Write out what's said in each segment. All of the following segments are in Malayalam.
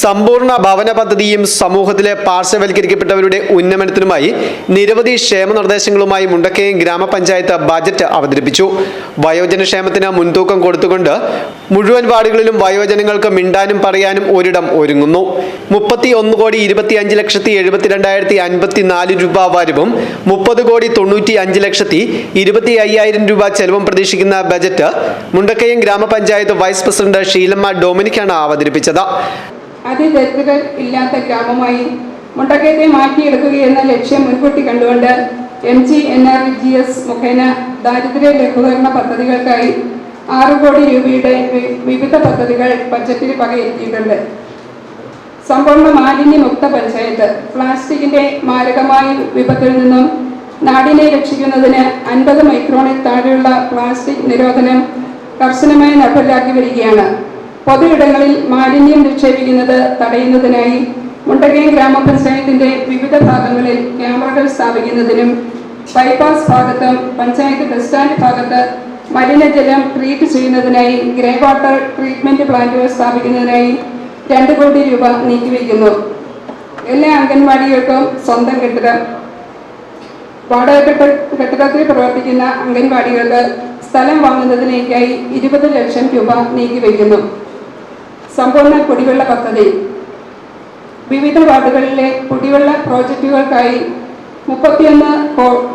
സമ്പൂർണ ഭവന പദ്ധതിയും സമൂഹത്തിലെ പാർശ്വവൽക്കരിക്കപ്പെട്ടവരുടെ ഉന്നമനത്തിനുമായി നിരവധി ക്ഷേമ നിർദ്ദേശങ്ങളുമായി മുണ്ടക്കയം ഗ്രാമപഞ്ചായത്ത് ബജറ്റ് അവതരിപ്പിച്ചു. വയോജന ക്ഷേമത്തിന് മുൻതൂക്കം കൊടുത്തുകൊണ്ട് മുഴുവൻ വാർഡുകളിലും വയോജനങ്ങൾക്ക് മിണ്ടാനും പറയാനും ഒരിടം ഒരുങ്ങുന്നു. മുപ്പത്തി ഒന്ന് കോടി ഇരുപത്തി അഞ്ച് ലക്ഷത്തി എഴുപത്തിരണ്ടായിരത്തി അൻപത്തി നാല് രൂപ വരവും മുപ്പത് കോടി തൊണ്ണൂറ്റി അഞ്ച് ലക്ഷത്തി ഇരുപത്തി അയ്യായിരം രൂപ ചെലവും പ്രതീക്ഷിക്കുന്ന ബജറ്റ് മുണ്ടക്കയം ഗ്രാമപഞ്ചായത്ത് വൈസ് പ്രസിഡന്റ് ഷീലമ്മ ഡൊമിനിക്കാണ് അവതരിപ്പിച്ചത്. അതിദരിദ്രർ ഇല്ലാത്ത ഗ്രാമമായി മുണ്ടക്കയത്തെ മാറ്റിയെടുക്കുകയെന്ന ലക്ഷ്യം മുൻകൂട്ടി കണ്ടുകൊണ്ട് M G N R G S മുഖേന ദാരിദ്ര്യ ലഘൂകരണ പദ്ധതികൾക്കായി ആറ് കോടി രൂപയുടെ വിവിധ പദ്ധതികൾ ബജറ്റിൽ വകയിരുത്തിയിട്ടുണ്ട് സമ്പൂർണ മാലിന്യമുക്ത പഞ്ചായത്ത്. പ്ലാസ്റ്റിക്കിന്റെ മാരകമായ വിപത്തിൽ നിന്നും നാടിനെ രക്ഷിക്കുന്നതിന് അൻപത് മൈക്രോണിൽ താഴെയുള്ള പ്ലാസ്റ്റിക് നിരോധനം കർശനമായി നടപ്പിലാക്കി വരികയാണ്. പൊതുയിടങ്ങളിൽ മാലിന്യം നിക്ഷേപിക്കുന്നത് തടയുന്നതിനായി മുണ്ടകയം ഗ്രാമപഞ്ചായത്തിന്റെ വിവിധ ഭാഗങ്ങളിൽ ക്യാമറകൾ സ്ഥാപിക്കുന്നതിനും ബൈപ്പാസ് ഭാഗത്തും പഞ്ചായത്ത് ബസ് സ്റ്റാൻഡ് ഭാഗത്ത് മലിനജലം ട്രീറ്റ് ചെയ്യുന്നതിനായി ഗ്രേ വാട്ടർ ട്രീറ്റ്മെന്റ് പ്ലാന്റുകൾ സ്ഥാപിക്കുന്നതിനായി രണ്ട് കോടി രൂപ നീക്കിവെക്കുന്നു. എല്ലാ അംഗൻവാടികൾക്കും സ്വന്തം കെട്ടിടം. വാടക കെട്ട കെട്ടിടത്തിൽ പ്രവർത്തിക്കുന്ന അംഗൻവാടികൾക്ക് സ്ഥലം വാങ്ങുന്നതിനേക്കായി ഇരുപത് ലക്ഷം രൂപ നീക്കിവെക്കുന്നു. സമ്പൂർണ കുടിവെള്ള പദ്ധതി. വിവിധ വാർഡുകളിലെ കുടിവെള്ള പ്രോജക്റ്റുകൾക്കായി മുപ്പത്തിയൊന്ന്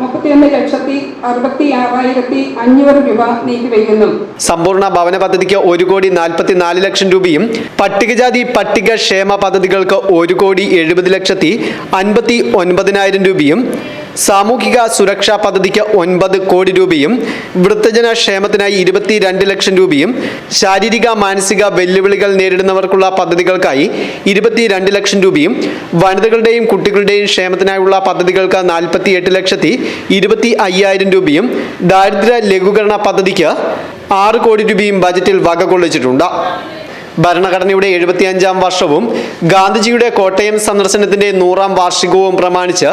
മുപ്പത്തിയൊന്ന് ലക്ഷത്തി അറുപത്തി ആറായിരത്തി അഞ്ഞൂറ് രൂപ നീക്കിവെക്കുന്നു. സമ്പൂർണ ഭവന പദ്ധതിക്ക് ഒരു കോടി നാൽപ്പത്തി നാല് ലക്ഷം രൂപയും പട്ടികജാതി പട്ടിക ക്ഷേമ പദ്ധതികൾക്ക് ഒരു കോടി എഴുപത് ലക്ഷത്തി അൻപത്തി ഒൻപതിനായിരം രൂപയും സാമൂഹിക സുരക്ഷാ പദ്ധതിക്ക് ഒൻപത് കോടി രൂപയും വൃദ്ധജന ക്ഷേമത്തിനായി ഇരുപത്തിരണ്ട് ലക്ഷം രൂപയും ശാരീരിക മാനസിക വെല്ലുവിളികൾ നേരിടുന്നവർക്കുള്ള പദ്ധതികൾക്കായി ഇരുപത്തിരണ്ട് ലക്ഷം രൂപയും വനിതകളുടെയും കുട്ടികളുടെയും ക്ഷേമത്തിനായുള്ള പദ്ധതികൾക്ക് നാൽപ്പത്തി എട്ട് ലക്ഷത്തി ഇരുപത്തി അയ്യായിരം രൂപയും ദാരിദ്ര്യ ലഘൂകരണ പദ്ധതിക്ക് ആറ് കോടി രൂപയും ബജറ്റിൽ വകകൊള്ളിച്ചിട്ടുണ്ട്. ഭരണഘടനയുടെ എഴുപത്തിയഞ്ചാം വർഷവും ഗാന്ധിജിയുടെ കോട്ടയം സന്ദർശനത്തിന്റെ നൂറാം വാർഷികവും പ്രമാണിച്ച്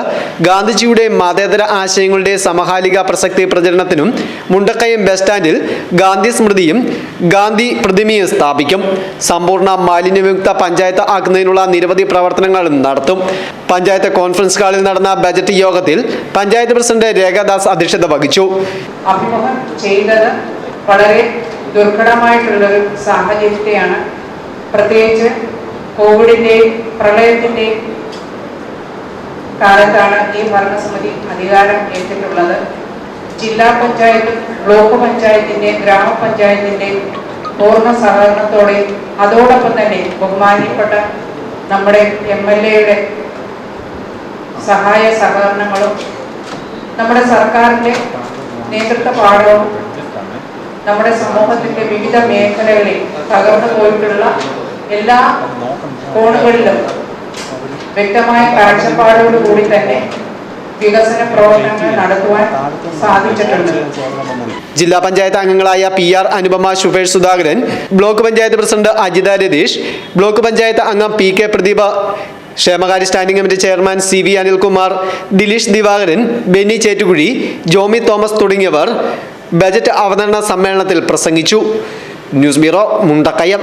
ഗാന്ധിജിയുടെ മതേതര ആശയങ്ങളുടെ സമകാലിക പ്രസക്തി പ്രചരണത്തിനും മുണ്ടക്കയം ബസ് സ്റ്റാൻഡിൽ ഗാന്ധി സ്മൃതിയും ഗാന്ധി പ്രതിമയും സ്ഥാപിക്കും. സമ്പൂർണ മാലിന്യവിമുക്ത പഞ്ചായത്ത് ആക്കുന്നതിനുള്ള നിരവധി പ്രവർത്തനങ്ങളും നടത്തും. പഞ്ചായത്ത് കോൺഫറൻസ് ഹാളിൽ നടന്ന ബജറ്റ് യോഗത്തിൽ പഞ്ചായത്ത് പ്രസിഡന്റ് രേഖാദാസ് അധ്യക്ഷത വഹിച്ചു. വളരെ ദുർഘടമായിട്ടുള്ളൊരു സാഹചര്യത്തെയാണ് പ്രത്യേകിച്ച് കോവിഡിന്റെയും പ്രളയത്തിന്റെയും കാലത്താണ് ഈ ഭരണസമിതി അധികാരം ഏറ്റിട്ടുള്ളത് ജില്ലാ പഞ്ചായത്ത് ബ്ലോക്ക് പഞ്ചായത്തിന്റെ ഗ്രാമപഞ്ചായത്തിന്റെ പൂർണ സഹകരണത്തോടെ അതോടൊപ്പം തന്നെ ബഹുമാനിക്കപ്പെട്ട നമ്മുടെ എം എൽ എയുടെ സഹായ സഹകരണങ്ങളും നമ്മുടെ സർക്കാരിന്റെ നേതൃത്വ പാഠവും നമ്മുടെ സമൂഹത്തിന്റെ വിവിധ മേഖലകളിൽ തകർന്നു പോയിട്ടുള്ള എല്ലാ കോണുകളിലും വ്യക്തമായ കാഴ്ചപ്പാടോടുകൂടി തന്നെ വികസന പ്രവർത്തനങ്ങൾ നടത്തുവാൻ സാധിച്ചിട്ടുണ്ട്. ജില്ലാ പഞ്ചായത്ത് അംഗങ്ങളായ P R Anupama Shubhesh Sudhakaran block panchayat president Ajitha Ratheesh block panchayat അംഗം പി കെ പ്രദീപ ക്ഷേമകാര്യ standing committee chairman C V Anilkumar Dileesh Divakaran Benny Chettukuzhi Jomy Thomas തുടങ്ങിയവർ ബജറ്റ് അവതരണ സമ്മേളനത്തിൽ പ്രസംഗിച്ചു. News bureau Mundakayam.